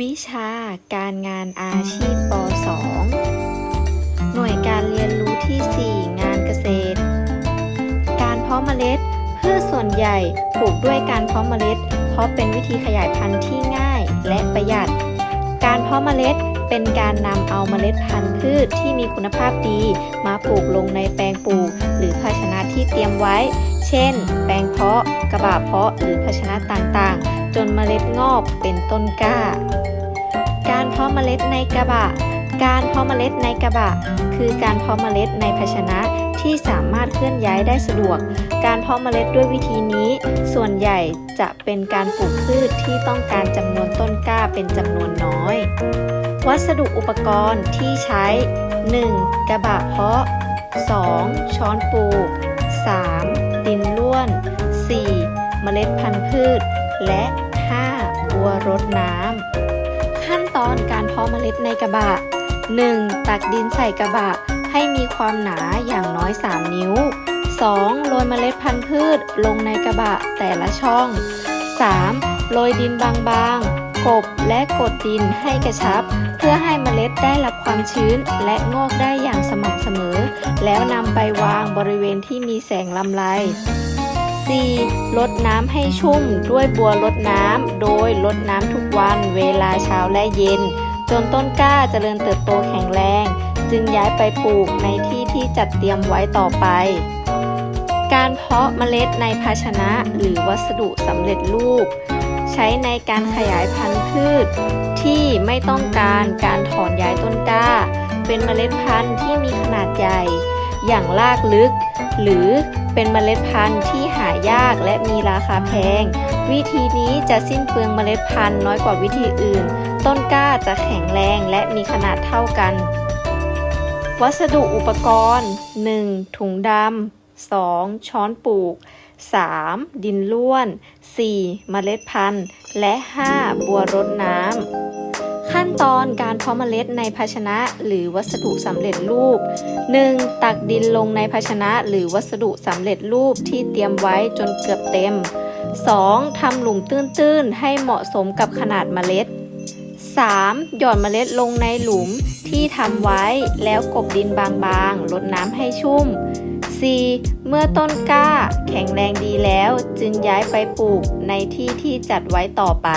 วิชาการงานอาชีพป .2 หน่วยการเรียนรู้ที่ 4 งานเกษตร การเพาะเมล็ดพืชส่วนใหญ่ปลูกด้วยการเพาะเมล็ด เพราะเป็นวิธีขยายพันธุ์ที่ง่ายและประหยัด การเพาะเมล็ดเป็นการนำเอาเมล็ดพันธุ์พืชที่มีคุณภาพดี มาปลูกลงในแปลงปลูก หรือภาชนะที่เตรียมไว้ เช่น แปลงเพาะ กระบะเพาะ หรือภาชนะต่างๆ จนเมล็ดงอกเป็นต้นกล้า เพาะเมล็ดในกระบะ การเพาะเมล็ดในกระบะ คือการเพาะเมล็ดในภาชนะที่สามารถเคลื่อนย้ายได้สะดวก การเพาะเมล็ดด้วยวิธีนี้ ส่วนใหญ่จะเป็นการปลูกพืชที่ต้องการจำนวนต้นกล้าเป็นจำนวนน้อย วัสดุอุปกรณ์ที่ใช้ 1. กระบะเพาะ 2. ช้อนปลูก 3. ดินร่วน 4. เมล็ดพันธุ์พืช และ 5. บัวรดน้ำ ตอนการเพาะเมล็ดในกระบะ 1. ตักดินใส่กระบะ ให้มีความหนาอย่างน้อย 3 นิ้ว 2. โรยเมล็ดพันธุ์พืชลงในกระบะแต่ละช่อง 3. โรยดินบางๆ กบและกดดินให้กระชับ เพื่อให้เมล็ดได้รับความชื้นและงอกได้อย่างสม่ำเสมอ แล้วนำไปวางบริเวณที่มีแสงลำไร 4. ลดน้ำให้ชุ่มด้วยบัวลดน้ำ โดยลดน้ำทุกวันเวลาเช้าและเย็น จนต้นกล้าเจริญเติบโตแข็งแรง จึงย้ายไปปลูกในที่ที่จัดเตรียมไว้ต่อไป การเพาะเมล็ดในภาชนะหรือวัสดุสำเร็จรูป ใช้ในการขยายพันธุ์พืช ที่ไม่ต้องการการถอนย้ายต้นกล้า เป็นเมล็ดพันธุ์ที่มีขนาดใหญ่ อย่างรากลึก หรือ เป็นเมล็ดพันธุ์ที่หายากและมีราคาแพง วิธีนี้จะสิ้นเปลืองเมล็ดพันธุ์น้อยกว่าวิธีอื่น ต้นกล้าจะแข็งแรงและมีขนาดเท่ากัน วัสดุอุปกรณ์ 1. ถุงดำ 2. ช้อนปลูก 3. ดินล้วน 4. เมล็ดพันธุ์ และ 5. บัวรดน้ำ ขั้นตอนการเพาะเมล็ดในภาชนะหรือวัสดุสำเร็จรูป 1. ตักดินลงในภาชนะหรือวัสดุสำเร็จรูปที่เตรียมไว้จนเกือบเต็ม 2. ทำหลุมตื้นๆ ให้เหมาะสมกับขนาดเมล็ด 3. หย่อนเมล็ดลงในหลุมที่ทำไว้แล้วกบดินบางๆลดน้ำให้ชุ่ม 4. เมื่อต้นกล้าแข็งแรงดีแล้วจึงย้ายไปปลูกในที่ที่จัดไว้ต่อไป